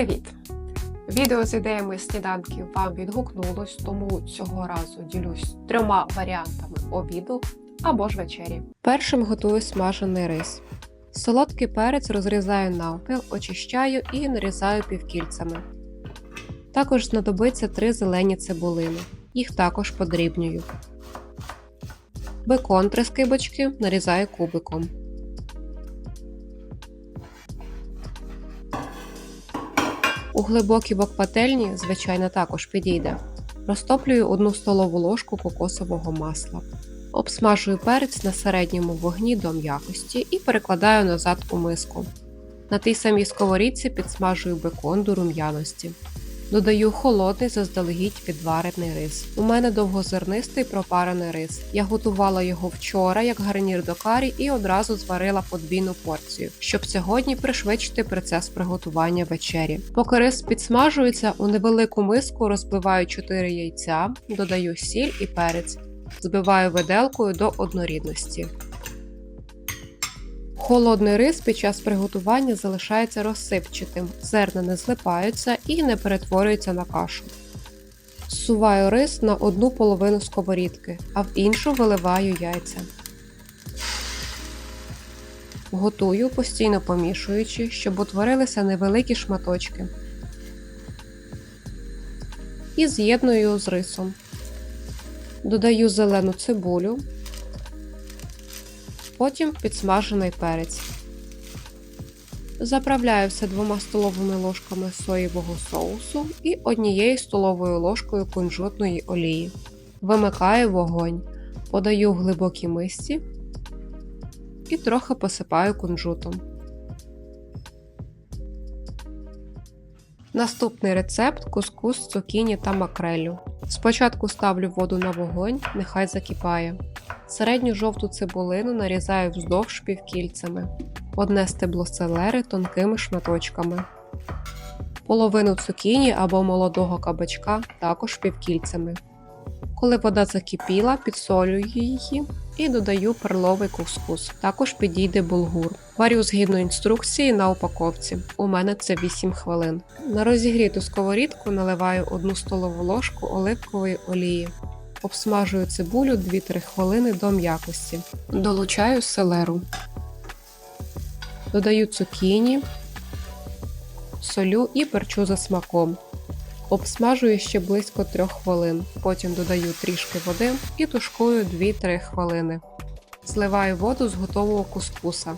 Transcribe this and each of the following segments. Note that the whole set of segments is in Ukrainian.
Привіт! Відео з ідеями сніданків вам відгукнулось, тому цього разу ділюсь трьома варіантами обіду або ж вечері. Першим готую смажений рис. Солодкий перець розрізаю навпіл, очищаю і нарізаю півкільцями. Також знадобиться три зелені цибулини. Їх також подрібнюю. Бекон три скибочки нарізаю кубиком. У глибокій вок-пательні, звичайно, також підійде. Розтоплюю 1 столову ложку кокосового масла. Обсмажую перець на середньому вогні до м'якості і перекладаю назад у миску. На тій самій сковорідці підсмажую бекон до рум'яності. Додаю холодний заздалегідь відварений рис. У мене довгозернистий пропарений рис. Я готувала його вчора як гарнір до карі і одразу зварила подвійну порцію, щоб сьогодні пришвидшити процес приготування вечері. Поки рис підсмажується, у невелику миску розбиваю 4 яйця, додаю сіль і перець, збиваю виделкою до однорідності. Холодний рис під час приготування залишається розсипчатим, зерна не злипаються і не перетворюються на кашу. Зсуваю рис на одну половину сковорідки, а в іншу виливаю яйця. Готую, постійно помішуючи, щоб утворилися невеликі шматочки. І з'єдную з рисом. Додаю зелену цибулю потім підсмажений перець. Заправляю все двома столовими ложками соєвого соусу і однією столовою ложкою кунжутної олії. Вимикаю вогонь, подаю в глибокій мисці і трохи посипаю кунжутом. Наступний рецепт кускус цукіні та макрелю. Спочатку ставлю воду на вогонь, нехай закипає. Середню жовту цибулину нарізаю вздовж півкільцями, одне стебло селери тонкими шматочками, половину цукіні або молодого кабачка також півкільцями. Коли вода закипіла, підсолюю її і додаю перловий кускус. Також підійде булгур. Варю згідно інструкції на упаковці. У мене це 8 хвилин. На розігріту сковорідку наливаю 1 столову ложку оливкової олії. Обсмажую цибулю 2-3 хвилини до м'якості. Долучаю селеру. Додаю цукіні, солю і перчу за смаком. Обсмажую ще близько 3 хвилин. Потім додаю трішки води і тушкую 2-3 хвилини. Зливаю воду з готового кускуса.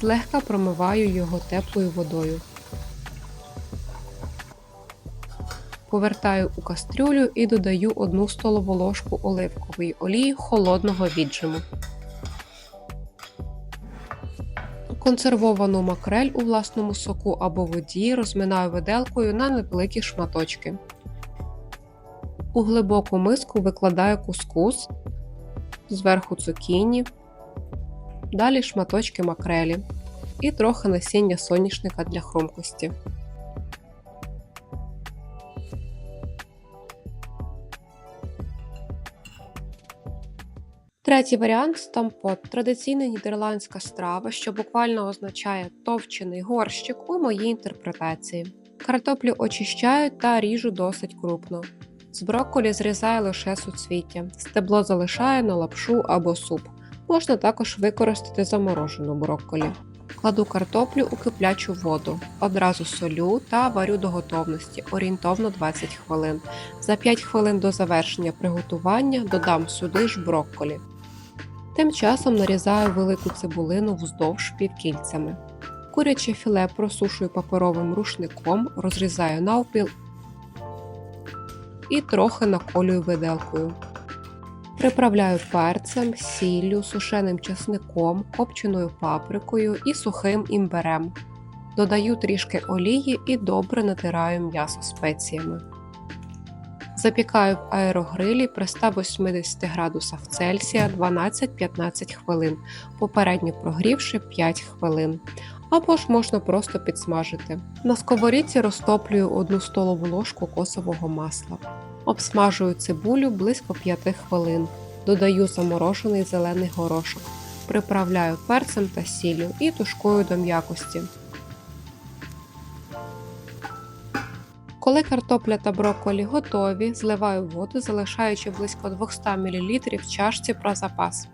Злегка промиваю його теплою водою. Повертаю у кастрюлю і додаю 1 столову ложку оливкової олії холодного віджиму. Консервовану макрель у власному соку або воді розминаю виделкою на невеликі шматочки. У глибоку миску викладаю кускус, зверху цукіні, далі шматочки макрелі і трохи насіння соняшника для хрумкості. Третій варіант стампот традиційна нідерландська страва, що буквально означає товчений горщик у моїй інтерпретації. Картоплю очищаю та ріжу досить крупно. З брокколі зрізаю лише суцвіття, стебло залишаю на лапшу або суп. Можна також використати заморожену брокколі. Кладу картоплю у киплячу воду, одразу солю та варю до готовності орієнтовно 20 хвилин. За 5 хвилин до завершення приготування додам сюди ж брокколі. Тим часом нарізаю велику цибулину вздовж півкільцями. Куряче філе просушую паперовим рушником, розрізаю навпіл і трохи наколюю виделкою. Приправляю перцем, сіллю, сушеним чесником, копченою паприкою і сухим імберем. Додаю трішки олії і добре натираю м'ясо спеціями. Запікаю в аерогрилі при 180 градусах Цельсія 12-15 хвилин, попередньо прогрівши 5 хвилин. Або ж можна просто підсмажити. На сковорідці розтоплюю 1 столову ложку косового масла. Обсмажую цибулю близько 5 хвилин. Додаю заморожений зелений горошок. Приправляю перцем та сіллю і тушкую до м'якості. Коли картопля та брокколі готові, зливаю воду, залишаючи близько 200 мл в чашці про запас.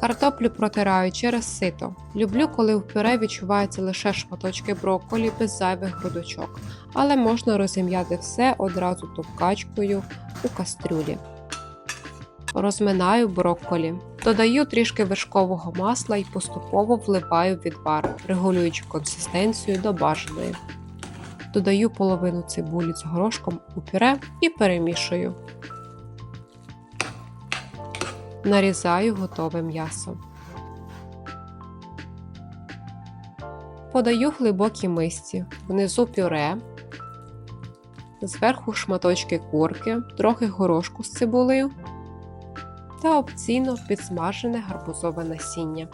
Картоплю протираю через сито. Люблю, коли в пюре відчуваються лише шматочки брокколі без зайвих грудочок, але можна розім'яти все одразу товкачкою у кастрюлі. Розминаю брокколі. Додаю трішки вершкового масла і поступово вливаю відвар, регулюючи консистенцію до бажаної. Додаю половину цибулі з горошком у пюре і перемішую. Нарізаю готове м'ясо. Подаю в глибокій мисці, внизу пюре, зверху шматочки курки, трохи горошку з цибулею та опційно підсмажене гарбузове насіння.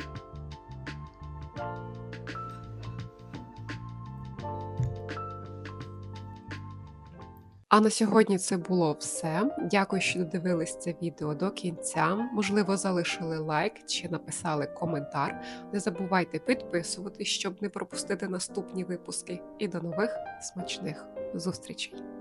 А на сьогодні це було все. Дякую, що додивились це відео до кінця. Можливо, залишили лайк чи написали коментар. Не забувайте підписуватись, щоб не пропустити наступні випуски. І до нових смачних зустрічей!